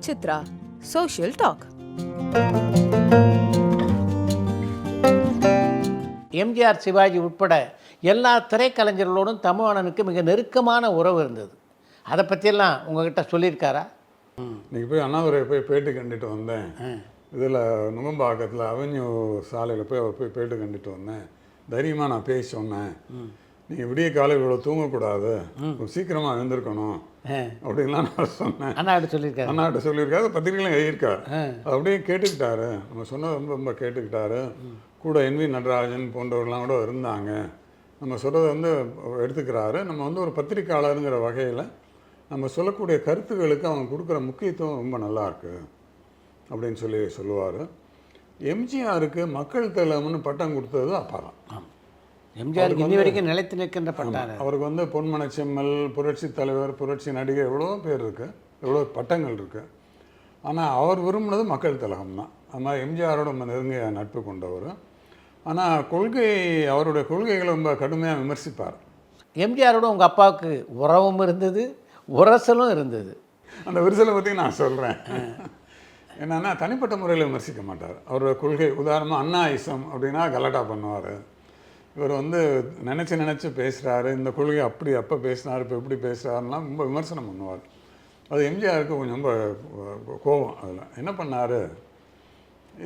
With Chitra. Social talk. MGR Sivaji உட்பட எல்லா திரைக்கலைஞர்களோடும் தமிழனுக்கு மிக நெருக்கமான உறவு இருந்தது. அதை பற்றியெல்லாம் உங்ககிட்ட சொல்லியிருக்காரா? இன்னைக்கு போய் அண்ணாதுரை போய் பேட்டி கண்டுட்டு வந்தேன். இதில் நுங்கம்பாக்கத்தில் அவென்யூ சாலையில் போய் அவர் போய் பேட்டி கண்டுட்டு வந்தேன். தைரியமாக நான் பேசி சொன்னேன். நீங்கள் விடிய காலையில் இவ்வளோ தூங்கக்கூடாது. கொஞ்சம் சீக்கிரமாக எழுந்திருக்கணும். அப்படின்லாம் நான் சொன்னேன். அண்ணா அப்படி சொல்லியிருக்காரு. அண்ணாட்ட சொல்லியிருக்காரு பத்திரிகையிலும் எழுதியிருக்காரு. அது அப்படியே கேட்டுக்கிட்டாரு. நம்ம சொன்னது ரொம்ப ரொம்ப கேட்டுக்கிட்டாரு. கூட என்வி நடராஜன் போன்றவர்கள்லாம் கூட இருந்தாங்க. நம்ம சொல்கிறத வந்து எடுத்துக்கிறாரு. நம்ம வந்து ஒரு பத்திரிக்கையாளருங்கிற வகையில் நம்ம சொல்லக்கூடிய கருத்துக்களுக்கு அவங்க கொடுக்குற முக்கியத்துவம் ரொம்ப நல்லா இருக்கு. அப்படின்னு சொல்லி சொல்லுவார். எம்ஜிஆருக்கு மக்கள் தலைவர்னு பட்டம் கொடுத்தது அப்பா தான் எம்ஜிஆர் இன்னி வரைக்கும் நிலைத்து நிற்கின்ற பட்டாரு அவருக்கு வந்து பொன்மன செம்மல் புரட்சி தலைவர் புரட்சி நடிகர் எவ்வளோ பேர் இருக்கு. எவ்வளோ பட்டங்கள் இருக்கு. ஆனால் அவர் விரும்பினது மக்கள் திலகம் தான். அது மாதிரி எம்ஜிஆரோட ரொம்ப நெருங்கிய நட்பு கொண்டவர். ஆனால் கொள்கை அவருடைய கொள்கைகளை ரொம்ப கடுமையாக விமர்சிப்பார். எம்ஜிஆரோட உங்கள் அப்பாவுக்கு உறவும் இருந்தது உரசலும் இருந்தது. அந்த விரிசலை பற்றி நான் சொல்கிறேன் என்னன்னா தனிப்பட்ட முறையில் விமர்சிக்க மாட்டார். அவரோட கொள்கை உதாரணமாக அண்ணா இசம் அப்படின்னா கலாட்டா பண்ணுவார். இவர் வந்து நினச்சி நினச்சி பேசுகிறாரு இந்த கொள்கை அப்படி அப்போ பேசினார் இப்போ எப்படி பேசுகிறாருலாம் ரொம்ப விமர்சனம் பண்ணுவார். அது எம்ஜிஆருக்கு கொஞ்சம் ரொம்ப கோபம் அதில். என்ன பண்ணார்?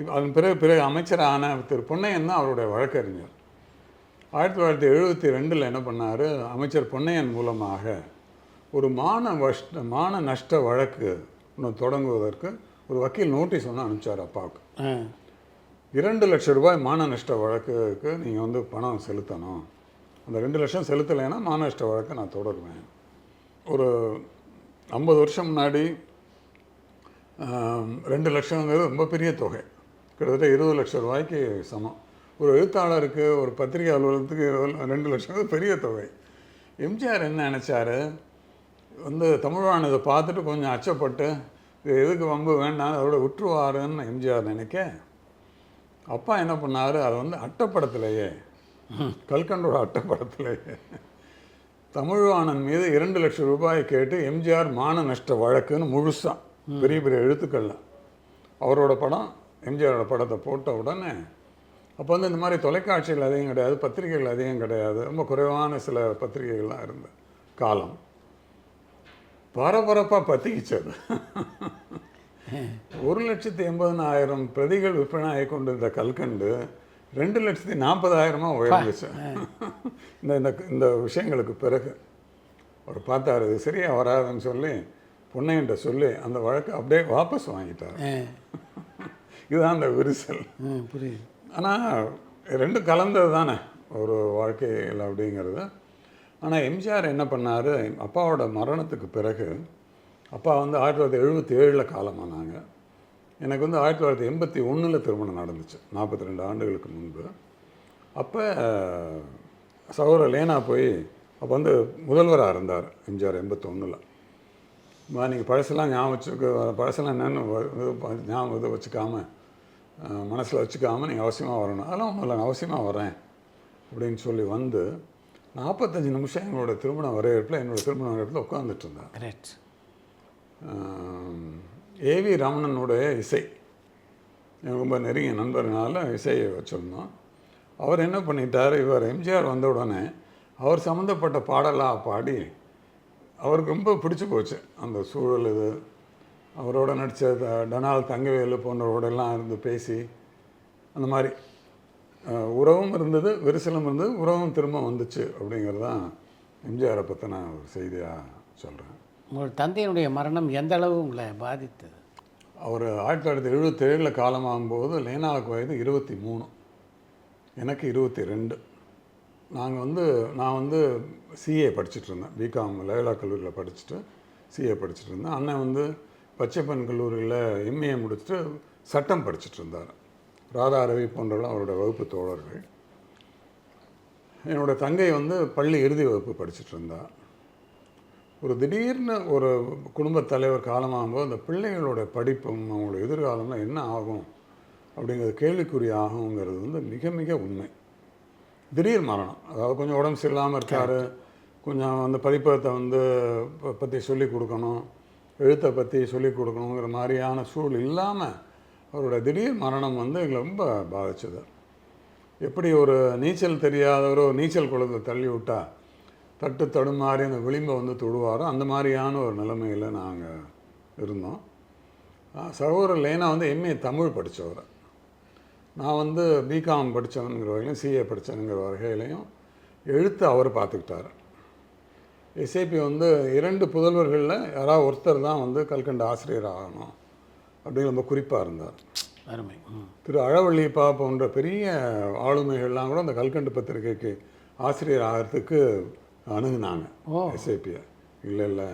அதன் பிறகு பிறகு அமைச்சரான திரு பொன்னையன் தான் அவருடைய வழக்கறிஞர். ஆயிரத்தி தொள்ளாயிரத்தி எழுபத்தி ரெண்டில் என்ன பண்ணார்? அமைச்சர் பொன்னையன் மூலமாக ஒரு மான வஷ்ட மான நஷ்ட வழக்கு ஒன்று தொடங்குவதற்கு ஒரு வக்கீல் நோட்டீஸ் ஒன்று அனுப்பிச்சார் அப்பாவுக்கு. ஆ. இரண்டு லட்சம் ரூபாய் மான நஷ்ட வழக்குக்கு நீங்கள் வந்து பணம் செலுத்தணும். அந்த ரெண்டு லட்சம் செலுத்தலைன்னா மான நஷ்ட வழக்கை நான் தொடருவேன். ஒரு ஐம்பது வருஷம் முன்னாடி ரெண்டு லட்சங்கிறது ரொம்ப பெரிய தொகை. கிட்டத்தட்ட இருபது லட்சம் ரூபாய்க்கு சமம். ஒரு எழுத்தாளருக்கு ஒரு பத்திரிகை அலுவலகத்துக்கு இருபது- ரெண்டு லட்சம் பெரிய தொகை. எம்ஜிஆர் என்ன நினச்சாரு? வந்து தமிழ்வான் இதை பார்த்துட்டு கொஞ்சம் அச்சப்பட்டு இது எதுக்கு வம்பு வேண்டாம் அதோட விட்டுருவாருன்னு எம்ஜிஆர் நினைக்க? அப்பா என்ன பண்ணாரு? அதை வந்து அட்டப்படத்திலேயே. கல்கண்டோட அட்டப்படத்திலேயே. தமிழ்வாணன் மீது இரண்டு லட்சம் ரூபாய் கேட்டு எம்ஜிஆர் மான நஷ்ட வழக்குன்னு முழுசாக பெரிய பெரிய எழுத்துக்கள்ல அவரோட படம் எம்ஜிஆரோட படத்தை போட்ட உடனே அப்போ வந்து இந்த மாதிரி தொலைக்காட்சிகள் அதிகம் கிடையாது பத்திரிகைகள் அதிகம் கிடையாது ரொம்ப குறைவான சில பத்திரிகைகள்லாம் இருந்த காலம். பரபரப்பாக பற்றிக்கிச்சது ஒரு லட்சத்தி எண்பதனாயிரம் பிரதிகள் விற்பனை ஆகி கொண்டிருந்த கல்கண்டு ரெண்டு லட்சத்தி நாற்பதாயிரமா உயர்ந்துச்சு. இந்த இந்த இந்த விஷயங்களுக்கு பிறகு. அவர் பார்த்தாரு இது சரியா வராதுன்னு சொல்லி பொன்னையன்ட்ட சொல்லி அந்த வழக்கை அப்படியே வாபஸ் வாங்கிட்டார். இதுதான் அந்த விரிசல். புரியுது. ஆனால் ரெண்டும் கலந்தது தானே ஒரு வாழ்க்கையில் அப்படிங்கிறது. ஆனால் எம்ஜிஆர் என்ன பண்ணார்? அப்பாவோட மரணத்துக்கு பிறகு அப்பா வந்து ஆயிரத்தி தொள்ளாயிரத்தி எழுபத்தி ஏழில் காலமானாங்க. எனக்கு வந்து ஆயிரத்தி தொள்ளாயிரத்தி எண்பத்தி ஒன்றில் திருமணம் நடந்துச்சு நாற்பத்தி ரெண்டு ஆண்டுகளுக்கு முன்பு. அப்போ சகோதரர் லேனா போய் அப்போ வந்து முதல்வராக இருந்தார் எம்ஜிஆர் எண்பத்தொன்னில் நீங்கள் பழசெல்லாம் ஞாபகம் வச்சுக்க பழசெல்லாம் என்னென்னு இது ஞாபகம் இதை வச்சுக்காமல் மனசில் வச்சுக்காமல் நீங்கள் அவசியமாக வரணும். அதெல்லாம் ஒன்றும் இல்லை நான் அவசியமாக வரேன் அப்படின்னு சொல்லி வந்து நாற்பத்தஞ்சு நிமிஷம் எங்களோட திருமண வரவேற்பில் என்னோடய திருமண வரவேற்பில் உட்காந்துட்டு இருந்தார். ரைட் ஏவி ரமணனுடைய இசை. ரொம்ப நெருங்கிய நண்பர்னால இசையை வச்சுருந்தோம். அவர் என்ன பண்ணிட்டார் இவர் எம்ஜிஆர் வந்த உடனே அவர் சம்மந்தப்பட்ட பாடலாக பாடி அவருக்கு ரொம்ப பிடிச்சி போச்சு. அந்த சூழல் இது. அவரோட நடித்த த- டனால் தங்கவேலு போன்றவரோடெல்லாம் இருந்து பேசி அந்த மாதிரி. உறவும் இருந்தது விரிசலும் இருந்தது உறவும் திரும்ப வந்துச்சு அப்படிங்கிறது தான் எம்ஜிஆரை பற்றின ஒரு செய்தியாக சொல்கிறேன் உங்கள் தந்தையினுடைய மரணம் எந்த அளவு உங்களை பாதித்தது? அவர் ஆயிரத்தி தொள்ளாயிரத்தி எழுபத்தேழில் காலமாகும்போது லேனாவுக்கு வயது இருபத்தி மூணு எனக்கு இருபத்தி ரெண்டு நாங்கள் வந்து நான் வந்து சிஏ படிச்சுட்டு இருந்தேன். பிகாம் லயோலா கல்லூரியில் படிச்சுட்டு சிஏ படிச்சுட்டு இருந்தேன். அண்ணன் வந்து பச்சைப்பன் கல்லூரியில் எம்ஏ முடிச்சுட்டு சட்டம் படிச்சுட்டு இருந்தார். ராதா ரவி போன்றவர்கள் அவருடைய வகுப்பு தோழர்கள். என்னோட தங்கை வந்து பள்ளி இறுதி வகுப்பு படிச்சுட்டு இருந்தாள் ஒரு திடீர்னு ஒரு குடும்பத் தலைவர் காலமாகும்போது அந்த பிள்ளைகளோட படிப்பும் அவங்களோட எதிர்காலம்லாம் என்ன ஆகும் அப்படிங்கிறது கேள்விக்குறி ஆகுங்கிறது வந்து மிக மிக உண்மை. திடீர் மரணம். அதாவது கொஞ்சம் உடம்பு சரியில்லாமல் இருக்கார். கொஞ்சம் அந்த பதிப்பகத்தை வந்து ப- பற்றி சொல்லி கொடுக்கணும். எழுத்தை பற்றி சொல்லிக் கொடுக்கணுங்கிற மாதிரியான சூழல் இல்லாமல் அவரோட திடீர் மரணம் வந்து எங்களை ரொம்ப பாதிச்சது. எப்படி ஒரு நீச்சல் தெரியாதவர் ஒரு நீச்சல் குளத்தில் தள்ளி விட்டால் தட்டு தடுமாறி அந்த விளிம்பை வந்து தொடுவாரோ அந்த மாதிரியான ஒரு நிலைமையில் நாங்கள் இருந்தோம். சகோதரர் லேனா வந்து எம்ஏ தமிழ் படித்தவர் நான் வந்து பிகாம் படித்தவனுங்கிற வகையிலையும் சிஏ படித்தவனுங்கிற வகையிலையும் எழுத்து அவர் பார்த்துக்கிட்டாரு. எஸ்ஏபி வந்து இரண்டு புதல்வர்களில் யாராவது ஒருத்தர் தான் வந்து கல்கண்டு ஆசிரியர் ஆகணும் அப்படின்னு ரொம்ப குறிப்பாக இருந்தார். அருமை. திரு அழவள்ளிப்பா போன்ற பெரிய ஆளுமைகள்லாம் கூட அந்த கல்கண்டு பத்திரிகைக்கு ஆசிரியர் ஆகிறதுக்கு அணுகுனாங்க. எஸ்ஏபியை இல்லை இல்லை.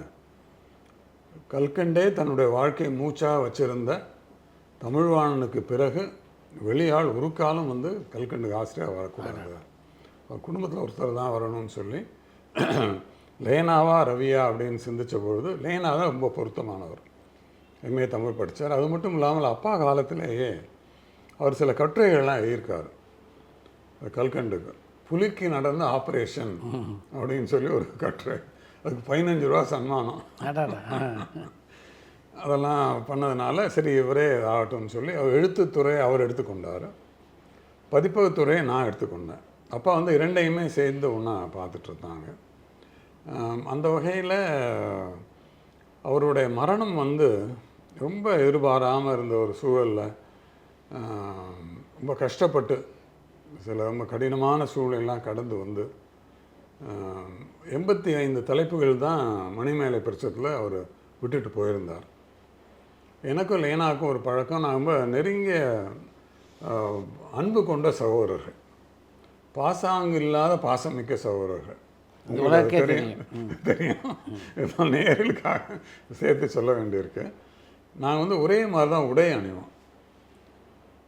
கல்கண்டே தன்னுடைய வாழ்க்கையை மூச்சாக வச்சிருந்த தமிழ்வாணனுக்கு பிறகு வெளியாள் ஒரு காலம் வந்து கல்கண்டுக்கு ஆசிரியர் வரக்கூடாது. அவர் குடும்பத்தில் ஒருத்தர் தான் வரணும்னு சொல்லி லேனாவா ரவியா அப்படின்னு சிந்திச்ச பொழுது லேனா தான் ரொம்ப பொருத்தமானவர். எம்ஏ தமிழ் படித்தார் அது மட்டும் இல்லாமல் அப்பா காலத்திலேயே அவர் சில கட்டுரைகள்லாம் எழுதியிருக்காரு. கல்கண்டுக்கு. புலிக்கு நடந்த ஆப்ரேஷன் அப்படின்னு சொல்லி ஒரு கட்டுரை. அதுக்கு பதினஞ்சு ரூபா சன்மானம். அதெல்லாம் பண்ணதுனால சரி இவரே ஆகட்டும்னு சொல்லி அவர் எழுத்துத்துறை அவர் எடுத்துக்கொண்டார். பதிப்பகத்துறையை நான் எடுத்துக்கொண்டேன். அப்பா வந்து இரண்டையுமே சேர்ந்து ஒன்றா ஆம், அந்த வகையில் அவருடைய மரணம் வந்து ரொம்ப எதிர்பாராமல் இருந்த ஒரு சூழலில் ரொம்ப கஷ்டப்பட்டு சில ரொம்ப கடினமான சூழலெல்லாம் கடந்து வந்து எண்பத்தி ஐந்து தலைப்புகள் தான் மணிமேலை பிரச்சத்தில் அவர் விட்டுட்டு போயிருந்தார். எனக்கும் லேனாக்கும் ஒரு பழக்கம். நான் ரொம்ப நெருங்கிய அன்பு கொண்ட சகோதரர்கள். பாசாங்கு இல்லாத பாசமிக்க சகோதரர்கள். உங்களுக்கு தெரியும்? தெரியும். நேர்களுக்காக சேர்த்து சொல்ல வேண்டியிருக்கு. நாங்கள் வந்து ஒரே மாதிரி தான் உடை அணிவோம்.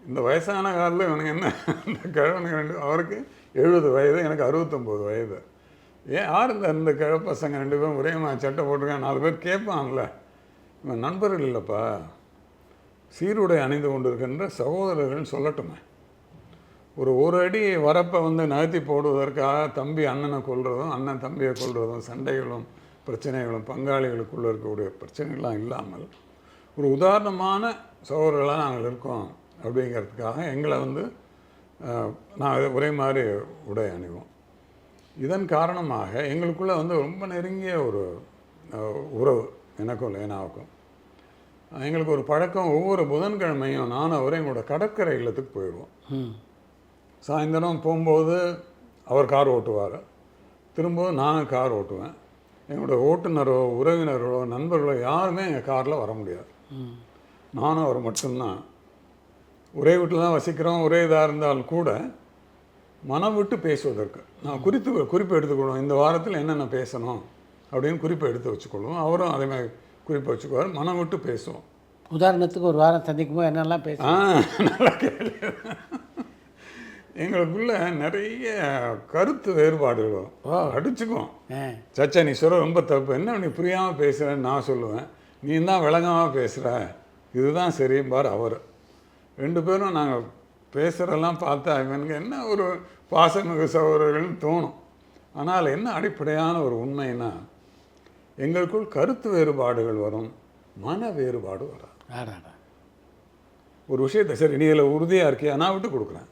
இந்த வயசான காலத்தில் இவனுக்கு என்ன? இந்த கிழவனுக்கு ரெண்டு அவருக்கு எழுபது வயது எனக்கு அறுபத்தொம்போது வயது. ஏன் யார் இந்த இந்த கிழ பசங்க ரெண்டு பேரும் ஒரே மாதிரி சட்டை போட்டிருக்காங்க? நாலு பேர் கேட்பான்ல இவன் நண்பர்கள் இல்லைப்பா. சீருடை அணிந்து கொண்டிருக்கின்ற சகோதரர்கள் சொல்லட்டுமே. ஒரு ஒரு அடி வரப்பை வந்து நகர்த்தி போடுவதற்காக தம்பி அண்ணனை கொள்வதும் அண்ணன் தம்பியை கொள்வதும் சண்டைகளும் பிரச்சனைகளும் பங்காளிகளுக்குள்ளே இருக்கக்கூடிய பிரச்சனைகள்லாம் இல்லாமல் ஒரு உதாரணமான சகோதரர்களாக நாங்கள் இருக்கோம். அப்படிங்கிறதுக்காக எங்களை வந்து நாங்கள் ஒரே மாதிரி உடை அணிவோம். இதன் காரணமாக எங்களுக்குள்ள வந்து ரொம்ப நெருங்கிய ஒரு உறவு எனக்கும் லேனாவுக்கும். எங்களுக்கு ஒரு பழக்கம் ஒவ்வொரு புதன்கிழமையும் நானும் அவரே எங்களோட கடற்கரை இல்லத்துக்கு போயிடுவோம் சாயந்தரம் போகும்போது அவர் கார் ஓட்டுவார். திரும்பவும் நான் கார் ஓட்டுவேன். என்னோட ஓட்டுநரோ உறவினரோ நண்பர்களோ யாருமே எங்கள் காரில் வர முடியாது. நானும் அவர் மட்டும்தான். ஒரே வீட்டில் தான் வசிக்கிறோம் ஒரே இதாக இருந்தாலும் கூட மனம் விட்டு பேசுவதற்கு. நான் குறித்து குறிப்பு எடுத்துக்கொள்வோம். இந்த வாரத்தில் என்னென்ன பேசணும் அப்படின்னு குறிப்பை எடுத்து வச்சுக்கொள்வோம். அவரும் அதே மாதிரி குறிப்பை வச்சுக்குவார். மனம் விட்டு பேசுவோம். உதாரணத்துக்கு ஒரு வாரம் சந்திக்கும் போது என்னெல்லாம் பேச? நல்லா கேள்வி எங்களுக்குள்ள நிறைய கருத்து வேறுபாடுகள் வரும். அடிச்சுக்குவோம். சச்சா நீ சொல்ற ரொம்ப தப்பு. என்ன நீ புரியாமல் பேசுகிறேன்னு நான் சொல்லுவேன். நீ தான் விளங்காமல் பேசுகிற இதுதான் சரிம்பார் அவர். ரெண்டு பேரும் நாங்கள் பேசுகிறதெல்லாம் பார்த்தா இவனுக்கு என்ன ஒரு பாசமிகு சகோதரர்கள்னு தோணும். ஆனால் என்ன அடிப்படையான ஒரு உண்மைன்னா எங்களுக்குள் கருத்து வேறுபாடுகள் வரும் மன வேறுபாடு வராது. ஒரு விஷயத்தை சரி நீ இதில் உறுதியாக இருக்கியா? நான் விட்டு கொடுக்குறேன்.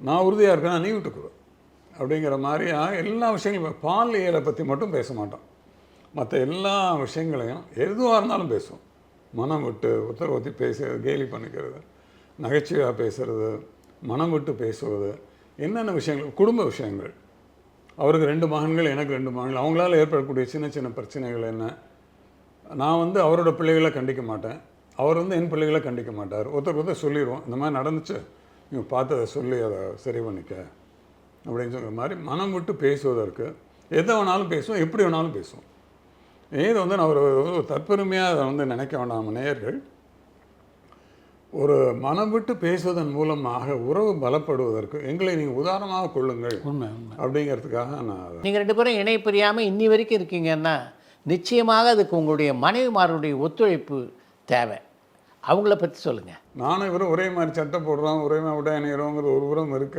நான் உறுதியாக இருக்கேனா நீ விட்டு கொடு. அப்படிங்கிற மாதிரியா எல்லா விஷயங்களும் பாலியலை பற்றி மட்டும் பேச மாட்டோம். மற்ற எல்லா விஷயங்களையும் எதுவாக இருந்தாலும் பேசுவோம். மனம் விட்டு ஒருத்தர் ஒருத்தி பேசுறது கேலி பண்ணிக்கிறது. நகைச்சுவையாக பேசுகிறது மனம் விட்டு பேசுவது என்னென்ன விஷயங்கள் குடும்ப விஷயங்கள். அவருக்கு ரெண்டு மகன்கள் எனக்கு ரெண்டு மகன்கள். அவங்களால ஏற்படக்கூடிய சின்ன சின்ன பிரச்சனைகள் என்ன? நான் வந்து அவரோட பிள்ளைகளை கண்டிக்க மாட்டேன். அவர் வந்து என் பிள்ளைகளை கண்டிக்க மாட்டார். ஒருத்தருக்கு ஒருத்தர் சொல்லிடுவோம் இந்த மாதிரி நடந்துச்சு. நீங்கள் பார்த்து அதை சொல்லி அதை சரி பண்ணிக்க. அப்படின்னு சொல்கிற மாதிரி மனம் விட்டு பேசுவதற்கு எதை வேணாலும் பேசுவோம் எப்படி வேணாலும் பேசுவோம். ஏது வந்து நான் ஒரு தற்பெருமையாக அதை வந்து நினைக்க வேண்டாம் நேயர்கள். ஒரு மனம் விட்டு பேசுவதன் மூலமாக உறவு பலப்படுவதற்கு எங்களை நீங்கள் உதாரணமாக கொள்ளுங்கள் உண்மை உண்மை. அப்படிங்கிறதுக்காக நான் நீங்கள் ரெண்டு பேரும் இணை பிரியாமல் இன்னி வரைக்கும் இருக்கீங்கன்னா நிச்சயமாக அதுக்கு உங்களுடைய மனைவிமாருடைய ஒத்துழைப்பு தேவை. அவங்கள பற்றி சொல்லுங்கள் நானும் இவரும் ஒரே மாதிரி சட்டை போடுறோம் ஒரே மாதிரி உடை அணிகிறோங்கிற ஒரு புறம் இருக்க.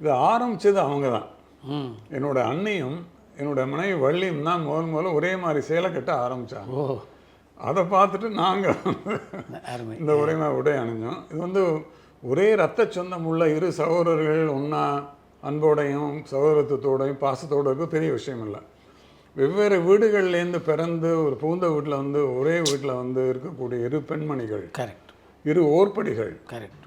இதை ஆரம்பித்தது அவங்க தான். ம். என்னோட அண்ணியும் என்னோட மனைவி வள்ளியும் தான் முதல் முதல்ல ஒரே மாதிரி சேலை கட்ட ஆரம்பித்தாங்க ஓ. அதை பார்த்துட்டு நாங்கள் இந்த உடைமை உடை அணிஞ்சோம். இது வந்து ஒரே ரத்த சொந்தம் உள்ள இரு சகோதரர்கள் ஒன்றா அன்போடையும் சகோதரத்துவத்தோடையும் பாசத்தோடு இருக்க பெரிய விஷயம் இல்லை. வெவ்வேறு வீடுகள்லேருந்து பிறந்து ஒரு புகுந்த வீட்டில் வந்து ஒரே வீட்டில் வந்து இருக்கக்கூடிய இரு பெண்மணிகள் கரெக்ட் இரு ஓர்படிகள் கரெக்ட்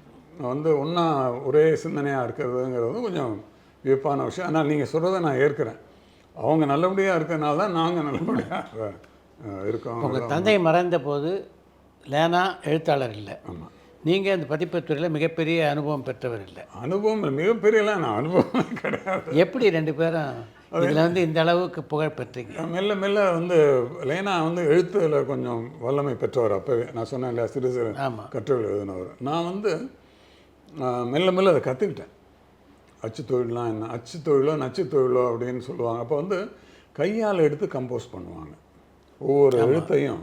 வந்து ஒன்றா ஒரே சிந்தனையாக இருக்கிறதுங்கிறது கொஞ்சம் வியப்பான விஷயம். ஆனால் நீங்கள் சொல்கிறத நான் ஏற்கிறேன். அவங்க நல்லபடியாக இருக்கிறதுனால தான் நாங்கள் நல்லபடியாக இருக்கோம் உங்கள் தந்தை மறைந்த போது லேனா எழுத்தாளர் இல்லை. ஆமாம் நீங்கள் அந்த பதிப்புத்துறையில் மிகப்பெரிய அனுபவம் பெற்றவர் இல்லை. அனுபவம் மிகப்பெரியலாம் நான் அனுபவம் கிடையாது. எப்படி ரெண்டு பேரும் இதில் வந்து இந்த அளவுக்கு புகழ் பெற்றீங்க? மெல்ல மெல்ல வந்து லேனா வந்து எழுத்துல கொஞ்சம் வல்லமை பெற்றவர் அப்போவே. நான் சொன்னேன் இல்லையா? சிறு சிறு. கட்டுரைகள் எழுதினவர். நான் வந்து மெல்ல மெல்ல அதை கற்றுக்கிட்டேன் அச்சு தொழில்லாம் என்ன? அச்சு தொழிலோ நச்சு தொழிலோ அப்படின்னு சொல்லுவாங்க. அப்போ வந்து கையால் எடுத்து கம்போஸ் பண்ணுவாங்க. ஒவ்வொரு எழுத்தையும்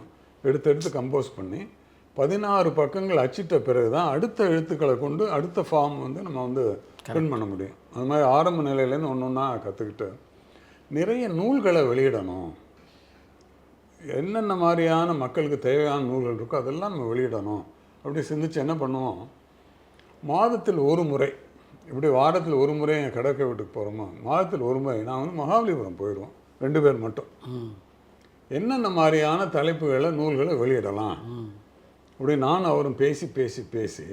எடுத்து எடுத்து கம்போஸ் பண்ணி பதினாறு பக்கங்கள் அச்சிட்ட பிறகு தான் அடுத்த எழுத்துக்களை கொண்டு அடுத்த ஃபார்ம் வந்து நம்ம வந்து பிரிண்ட் பண்ண முடியும். அது மாதிரி ஆரம்ப நிலையிலேருந்து ஒன்று ஒன்றா கற்றுக்கிட்டு நிறைய நூல்களை வெளியிடணும். என்னென்ன மாதிரியான மக்களுக்கு தேவையான நூல்கள் இருக்கோ அதெல்லாம் நம்ம வெளியிடணும். அப்படி சிந்திச்சு என்ன பண்ணுவோம்? மாதத்தில் ஒரு முறை இப்படி வாரத்தில் ஒரு முறை என் கடற்கரை வீட்டுக்கு போகிறோமோ மாதத்தில் ஒரு முறை நான் வந்து மகாபலிபுரம் போயிடுவோம் ரெண்டு பேர் மட்டும். என்னென்ன மாதிரியான தலைப்புகளை நூல்களை வெளியிடலாம்? அப்படி நான் அவரும் பேசி பேசி பேசி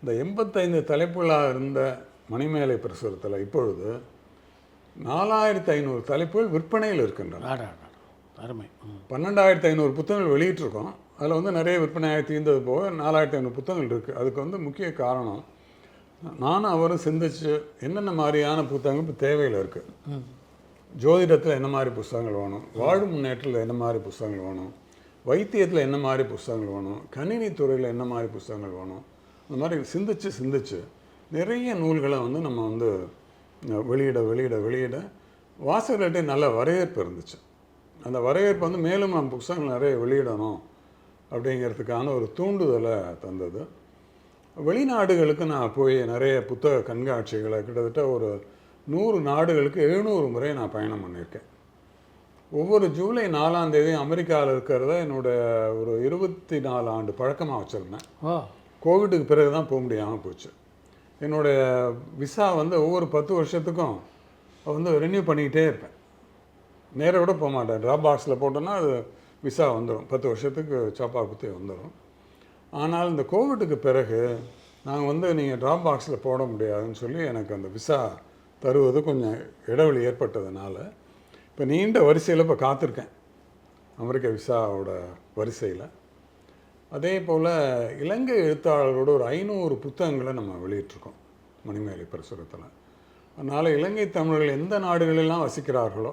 இந்த எண்பத்தைந்து தலைப்புகளாக இருந்த மணிமேலை பிரசுரத்தில் இப்பொழுது நாலாயிரத்தி ஐநூறு தலைப்புகள் விற்பனையில் இருக்கின்றன. அருமை. பன்னெண்டாயிரத்தி ஐநூறு புத்தகங்கள் வெளியிட்டிருக்கோம். அதில் வந்து நிறைய விற்பனையாக தீர்ந்தது போக நாலாயிரத்தி ஐநூறு புத்தகங்கள் இருக்குது அதுக்கு வந்து முக்கிய காரணம் நானும் அவரும் சிந்திச்சு என்னென்ன மாதிரியான புத்தகங்கள் இப்போ தேவையில் இருக்குது ஜோதிடத்தில் என்ன மாதிரி புஸ்தகங்கள் வேணும்? வாழ்வு முன்னேற்றத்தில் என்ன மாதிரி புஸ்தகங்கள் வேணும்? வைத்தியத்தில் என்ன மாதிரி புஸ்தகங்கள் வேணும்? கணினி துறையில் என்ன மாதிரி புஸ்தகங்கள் வேணும்? அந்த மாதிரி சிந்திச்சு சிந்திச்சு நிறைய நூல்களை வந்து நம்ம வந்து வெளியிட வெளியிட வெளியிட வாசகர்கள்ட்டே நல்ல வரவேற்பு இருந்துச்சு. அந்த வரவேற்பு வந்து மேலும் நம்ம புஸ்தகங்கள் நிறைய வெளியிடணும் அப்படிங்கிறதுக்கான ஒரு தூண்டுதலை தந்தது. வெளிநாடுகளுக்கு நான் போய் நிறைய புத்தக கண்காட்சிகளை கிட்டத்தட்ட ஒரு நூறு நாடுகளுக்கு எழுநூறு முறை நான் பயணம் பண்ணியிருக்கேன். ஒவ்வொரு ஜூலை நாலாம் தேதி அமெரிக்காவில் இருக்கிறத என்னோட ஒரு இருபத்தி நாலு ஆண்டு பழக்கமாக வச்சுருந்தேன். கோவிட்டுக்கு பிறகு தான் போக முடியாமல் போச்சு. என்னுடைய விசா வந்து ஒவ்வொரு பத்து வருஷத்துக்கும் வந்து ரெனியூ பண்ணிக்கிட்டே இருப்பேன். நேர விட போக மாட்டேன். ட்ராப் பாக்ஸில் போட்டோன்னா அது விசா வந்துடும் பத்து வருஷத்துக்கு சாப்பா குத்தி வந்துடும் ஆனால் இந்த கோவிட்டுக்கு பிறகு நாங்கள் வந்து நீங்கள் ட்ராப் பாக்ஸில் போட முடியாதுன்னு சொல்லி எனக்கு அந்த விசா தருவது கொஞ்சம் இடைவெளி ஏற்பட்டதுனால இப்போ நீண்ட வரிசையில் இப்போ காத்திருக்கேன். அமெரிக்க விசாவோட வரிசையில். அதே போல் இலங்கை எழுத்தாளர்களோட ஒரு ஐநூறு புத்தகங்களை நம்ம வெளியிட்டிருக்கோம் மணிமேலை பிரசுரத்தில். அதனால் இலங்கை தமிழர்கள் எந்த நாடுகளெல்லாம் வசிக்கிறார்களோ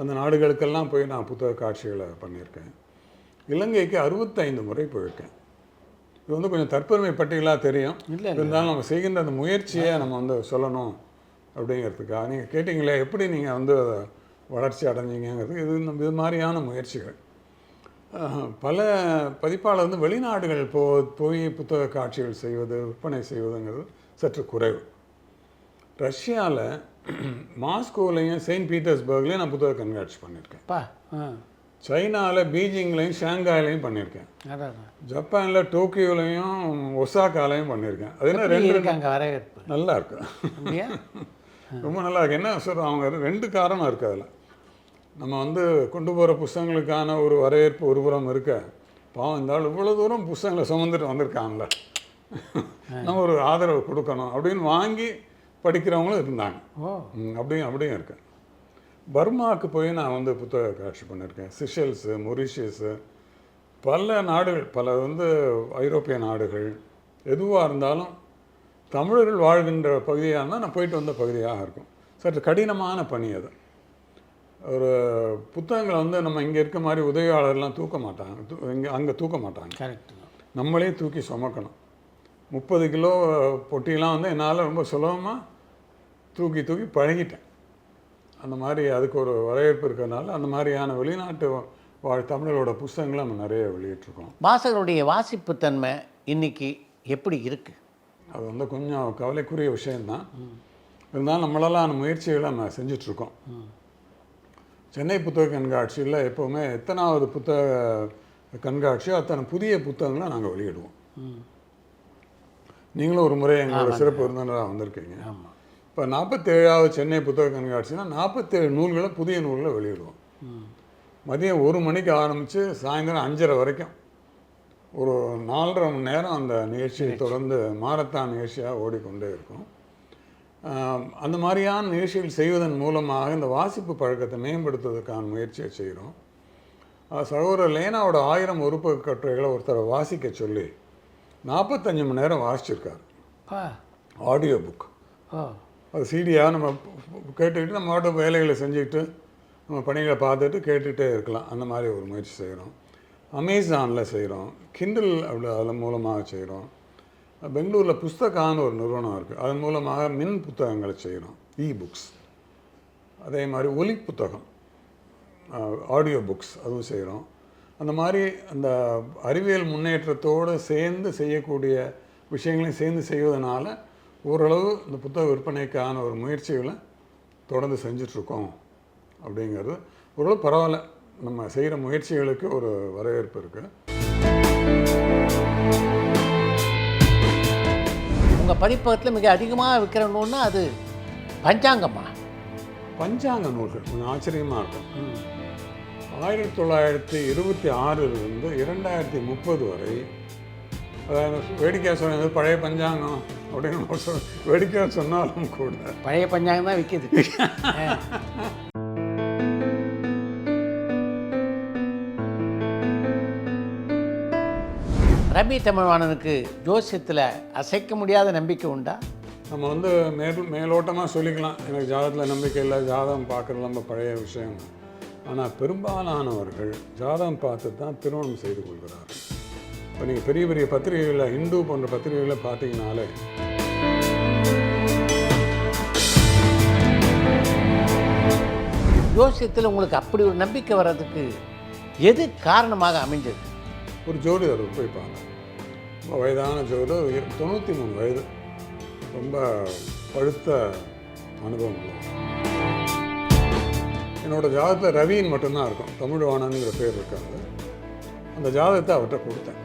அந்த நாடுகளுக்கெல்லாம் போய் நான் புத்தக காட்சிகளை பண்ணியிருக்கேன். இலங்கைக்கு அறுபத்தைந்து முறை போயிருக்கேன். இது வந்து கொஞ்சம் தற்பெருமை பட்டியலாக தெரியும். இல்லை. இருந்தாலும் நம்ம செய்கின்ற அந்த முயற்சியை நம்ம வந்து சொல்லணும். அப்படிங்கிறதுக்காக நீங்கள் கேட்டிங்களே எப்படி நீங்கள் வந்து வளர்ச்சி அடைஞ்சீங்கிறது இது இந்த இது மாதிரியான முயற்சிகள். பல பதிப்பாளர் வந்து வெளிநாடுகள் போ போய் புத்தக காட்சிகள் செய்வது விற்பனை செய்வதுங்கிறது சற்று குறைவு. ரஷ்யாவில் மாஸ்கோலையும் செயின்ட் பீட்டர்ஸ்பர்க்லேயும் நான் புத்தக கண்காட்சி பண்ணியிருக்கேன் சைனாவில் பீஜிங்லேயும் ஷாங்காய்லையும் பண்ணியிருக்கேன். ஜப்பானில் டோக்கியோலையும் ஒசாக்காலையும் பண்ணியிருக்கேன் அது ரெண்டு நல்லா இருக்கு. அப்படியா? ரொம்ப நல்லா இருக்கு. என்ன சொல்கிறோம் அவங்க ரெண்டு காரணம் இருக்குது அதில். நம்ம வந்து கொண்டு போகிற புஸ்தகங்களுக்கான ஒரு வரவேற்பு ஒரு புறம் இருக்க பாவம் இந்த ஆள் இவ்வளோ தூரம் புஸ்தகங்களை சுமந்துட்டு வந்திருக்காங்கல்ல. நம்ம ஒரு ஆதரவு கொடுக்கணும் அப்படின்னு வாங்கி படிக்கிறவங்களும் இருந்தாங்க. அப்படியும் அப்படியும் இருக்கு. பர்மாவுக்கு போய் நான் வந்து புத்தக காட்சி பண்ணியிருக்கேன் சிஷல்ஸு மொரிஷியஸு பல நாடுகள் பல வந்து ஐரோப்பிய நாடுகள் எதுவாக இருந்தாலும் தமிழர்கள் வாழ்கின்ற பகுதியாக இருந்தால் நான் போயிட்டு வந்த பகுதியாக இருக்கும். சற்று கடினமான பணி அது. ஒரு புத்தகங்களை வந்து நம்ம இங்கே இருக்க மாதிரி உதவியாளர்லாம் தூக்க மாட்டாங்க. தூ இங்கே அங்கே தூக்க மாட்டாங்க. கரெக்ட் நம்மளே தூக்கி சுமக்கணும். முப்பது கிலோ பொட்டிலாம் வந்து என்னால் ரொம்ப சுலபமாக தூக்கி தூக்கி பழகிட்டேன். அந்த மாதிரி அதுக்கு ஒரு வரவேற்பு இருக்கிறதுனால அந்த மாதிரியான வெளிநாட்டு வாழ் தமிழரோட புஸ்தகங்களை நம்ம நிறைய வெளியிட்டிருக்கோம். வாசகருடைய வாசிப்புத்தன்மை இன்னைக்கு எப்படி இருக்கு? அது வந்து கொஞ்சம் கவலைக்குரிய விஷயம்தான். இருந்தாலும் நம்மளால அந்த முயற்சிகளை நம்ம செஞ்சிட்ருக்கோம். சென்னை புத்தக கண்காட்சியில் எப்போவுமே எத்தனாவது புத்தக கண்காட்சியோ அத்தனை புதிய புத்தகங்களை நாங்கள் வெளியிடுவோம். நீங்களும் ஒரு முறை எங்களோட சிறப்பு விருந்தினராக வந்திருக்கீங்க. இப்போ நாற்பத்தேழாவது சென்னை புத்தக கண்காட்சினா நாற்பத்தேழு நூல்களை புதிய நூல்களை வெளியிடுவோம். மதியம் ஒரு மணிக்கு ஆரம்பித்து சாயந்தரம் அஞ்சரை வரைக்கும். ஒரு நாலரை மணி நேரம் அந்த நிகழ்ச்சியை தொடர்ந்து மாரத்தான் நிகழ்ச்சியாக ஓடிக்கொண்டே இருக்கும். அந்த மாதிரியான நிகழ்ச்சிகள் செய்வதன் மூலமாக இந்த வாசிப்பு பழக்கத்தை மேம்படுத்துவதற்கான முயற்சியை செய்கிறோம். சகோதரர் லேனாவோட ஆயிரம் உறுப்பு கட்டுரைகளை ஒருத்தரை வாசிக்க சொல்லி நாற்பத்தஞ்சு மணி நேரம் வாசிச்சிருக்காரு. ஆடியோ புக் அது சிடியாக நம்ம கேட்டுக்கிட்டு நம்ம ஆட்டோ வேலைகளை செஞ்சுக்கிட்டு நம்ம பணிகளை பார்த்துட்டு கேட்டுகிட்டே இருக்கலாம். அந்த மாதிரி ஒரு முயற்சி செய்கிறோம். அமேசானில் செய்கிறோம். கிண்டில் அப்படி அதன் மூலமாக செய்கிறோம். பெங்களூரில் புஸ்தகான்னு ஒரு நிறுவனம் இருக்குது அதன் மூலமாக மின் புத்தகங்களை செய்கிறோம். இ புக்ஸ் அதே மாதிரி ஒலி புத்தகம். ஆடியோ புக்ஸ் அதுவும் செய்கிறோம். அந்த மாதிரி அந்த அறிவியல் முன்னேற்றத்தோடு சேர்ந்து செய்யக்கூடிய விஷயங்களையும் சேர்ந்து செய்வதனால ஓரளவு இந்த புத்தக விற்பனைக்கான ஒரு முயற்சிகளை தொடர்ந்து செஞ்சிட்ருக்கோம் அப்படிங்கிறது. ஓரளவு பரவாயில்ல. நம்ம செய்கிற முயற்சிகளுக்கு ஒரு வரவேற்பு இருக்குது உங்கள் பதிப்பகத்தில் மிக அதிகமாக விற்கிற நூல்னா அது பஞ்சாங்கம்மா. பஞ்சாங்க நூல்கள். கொஞ்சம் ஆச்சரியமாக இருக்கும். ஆயிரத்தி தொள்ளாயிரத்தி இருபத்தி ஆறிலிருந்து இரண்டாயிரத்தி முப்பது வரை அதாவது வேடிக்கையாக சொன்னது பழைய பஞ்சாங்கம் அப்படின்னு சொல் வேடிக்கையாக சொன்னாலும் கூட. பழைய பஞ்சாங்கம் தான் விற்கிது ரபி தமிழ்வாணனுக்கு ஜோசியத்தில் அசைக்க முடியாத நம்பிக்கை உண்டா? நம்ம வந்து மேல் மேலோட்டமாக சொல்லிக்கலாம். எனக்கு ஜாதகத்தில் நம்பிக்கை இல்லை ஜாதகம் பார்க்குறது நம்ம பழைய விஷயம். ஆனால் பெரும்பாலானவர்கள் ஜாதகம் பார்த்து தான் திருமணம் செய்து கொள்கிறார்கள். இப்போ நீங்கள் பெரிய பெரிய பத்திரிகைகளில் இந்து போன்ற பத்திரிகைகளை பார்த்தீங்கனாலே ஜோசியத்தில் உங்களுக்கு அப்படி ஒரு நம்பிக்கை வர்றதுக்கு எது காரணமாக அமைஞ்சது? ஒரு ஜோதிடர் போய் பார்த்தேன் ரொம்ப வயதான ஜோதிடர் தொண்ணூற்றி மூணு வயது. ரொம்ப பழுத்த அனுபவம் என்னோடய என்னோட ஜாதகத்தில் ரவின்னு மட்டும்தான் இருக்கும். தமிழ்வாணனுங்கிற பேர் இருக்காது அந்த ஜாதகத்தை அவர்கிட்ட கொடுத்தேன்.